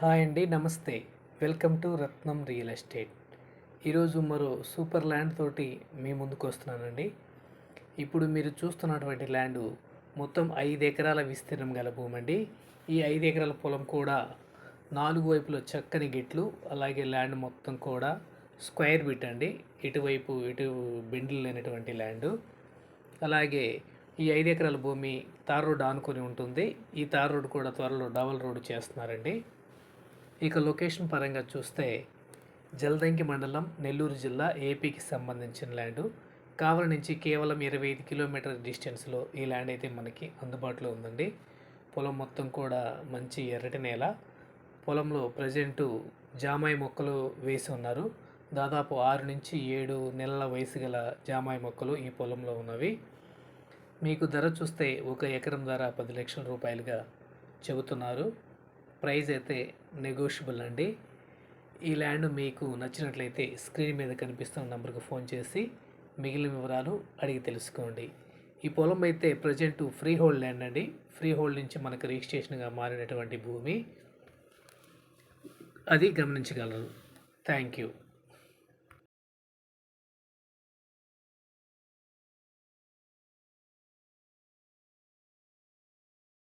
Hi అండి నమస్తే. Welcome to Ratnam real estate. ఈరోజు మరో సూపర్ ల్యాండ్ తోటి మీ ముందుకు వస్తున్నానండి. ఇప్పుడు మీరు చూస్తున్నటువంటి ల్యాండ్ మొత్తం ఐదు ఎకరాల విస్తీర్ణం గల భూమి అండి ఈ ఐదు ఎకరాల పొలం కూడా నాలుగు వైపులో చక్కని గిట్లు అలాగే ల్యాండ్ మొత్తం కూడా స్క్వేర్ బిట్ అండి. ఇటువైపు ఇటు బెండ్లు లేనటువంటి ల్యాండు. అలాగే ఈ ఐదు ఎకరాల భూమి తార్ రోడ్ ఆనుకొని ఉంటుంది. ఈ తార్ రోడ్ కూడా త్వరలో డబల్ రోడ్ చేస్తున్నారండి. ఇక లొకేషన్ పరంగా చూస్తే జలదంకి మండలం నెల్లూరు జిల్లా ఏపీకి సంబంధించిన ల్యాండ్. కావల నుంచి కేవలం ఇరవై ఐదు కిలోమీటర్ డిస్టెన్స్లో ఈ ల్యాండ్ అయితే మనకి అందుబాటులో ఉందండి. పొలం మొత్తం కూడా మంచి ఎర్రటి నేల. పొలంలో ప్రజెంటు జామాయి మొక్కలు వేసి ఉన్నారు. దాదాపు ఆరు నుంచి ఏడు నెలల వయసు గల జామాయి మొక్కలు ఈ పొలంలో ఉన్నవి. మీకు ధర చూస్తే ఒక ఎకరం ధర పది లక్షల రూపాయలుగా చెబుతున్నారు. ప్రైస్ అయితే నెగోషియబుల్ అండి. ఈ ల్యాండ్ మీకు నచ్చినట్లయితే స్క్రీన్ మీద కనిపిస్తున్న నెంబర్కి ఫోన్ చేసి మిగిలిన వివరాలు అడిగి తెలుసుకోండి. ఈ పొలం అయితే ప్రజెంట్ ఫ్రీ హోల్డ్ ల్యాండ్ అండి. ఫ్రీ హోల్డ్ నుంచి మనకు రిజిస్ట్రేషన్గా మారినటువంటి భూమి. అది గమనించగలరు. Thank you.